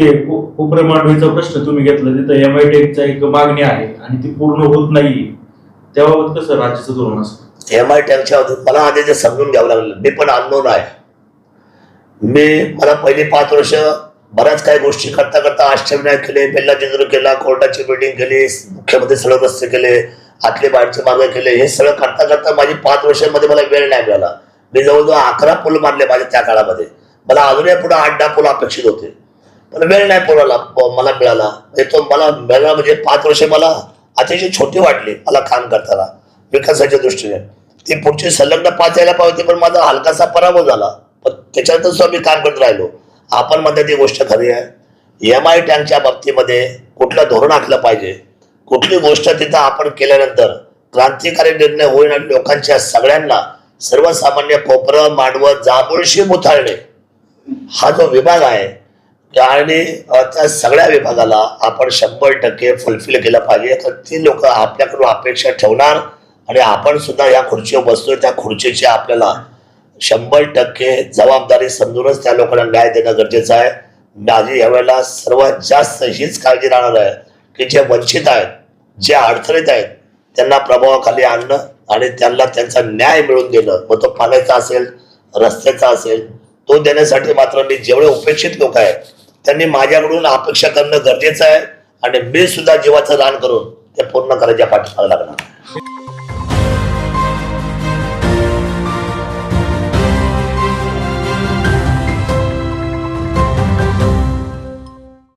ते को- कोपरे प्रश्न तुम्ही घेतला तिथं एम आय टेकचा एक मागणी आहे आणि ती पूर्ण होत नाही त्याबाबत कसं राज्याचं धोरण असतं? एम आय टेकच्या मला आधी ते समजून घ्यावं लागलं मी पण अननोन आहे. मी मला पहिली पाच वर्ष बऱ्याच काही गोष्टी करता करता अष्टविनायक केले बेल्ला जिंजूर केला कोर्टाची बिल्डिंग केली मुख्यमंत्री सडक रस्ते केले आतले बाहेरचे मार्ग केले हे सगळं करता करता माझी पाच वर्षामध्ये मला वेळ नाही मिळाला. मी जवळजवळ अकरा पूल मारले माझ्या त्या काळामध्ये. मला अजूनही पुढे आठ दहा पूल अपेक्षित होते. पण वेळ नाही पुराला प- मला मिळाला. म्हणजे तो मला मिळाला म्हणजे पाच वर्ष मला अतिशय छोटी वाटली मला काम करताना विकासाच्या दृष्टीने. ती पुढची संलग्न पाच यायला पाहिजे पण माझा हलकासा पराभव झाला. पण त्याच्यातच सुद्धा मी काम करत राहिलो. आपण म्हणता ती गोष्ट खरी आहे. एम आय टँकच्या बाबतीमध्ये कुठलं धोरण आखलं पाहिजे? कुठली गोष्ट तिथं आपण केल्यानंतर क्रांतिकारी निर्णय होईल आणि लोकांच्या सगळ्यांना सर्वसामान्य कोपरं मांडवं जांभूळशी मुथाळणे हा जो विभाग आहे आणि त्या सगळ्या विभागाला आपण शंभर टक्के फुलफिल केलं पाहिजे. तर ती लोक आपल्याकडून अपेक्षा ठेवणार आणि आपण सुद्धा या खुर्चीवर बसतोय. त्या खुर्चीची आपल्याला शंभर टक्के जबाबदारी समजूनच त्या लोकांना न्याय देणं गरजेचं आहे. माझी यावेळेला सर्वात जास्त हीच काळजी राहणार आहे की जे वंचित आहेत जे अडचणीत आहेत त्यांना प्रभावाखाली आणणं आणि त्यांना त्यांचा न्याय मिळवून देणं. मग तो पाण्याचा असेल रस्त्याचा असेल तो देण्यासाठी मात्र मी जेवढे उपेक्षित लोक आहेत त्यांनी माझ्याकडून अपेक्षा करणं गरजेचं आहे. आणि मी सुद्धा जीवाचं दान करून ते पूर्ण करायच्या पाठीमागे लागणार.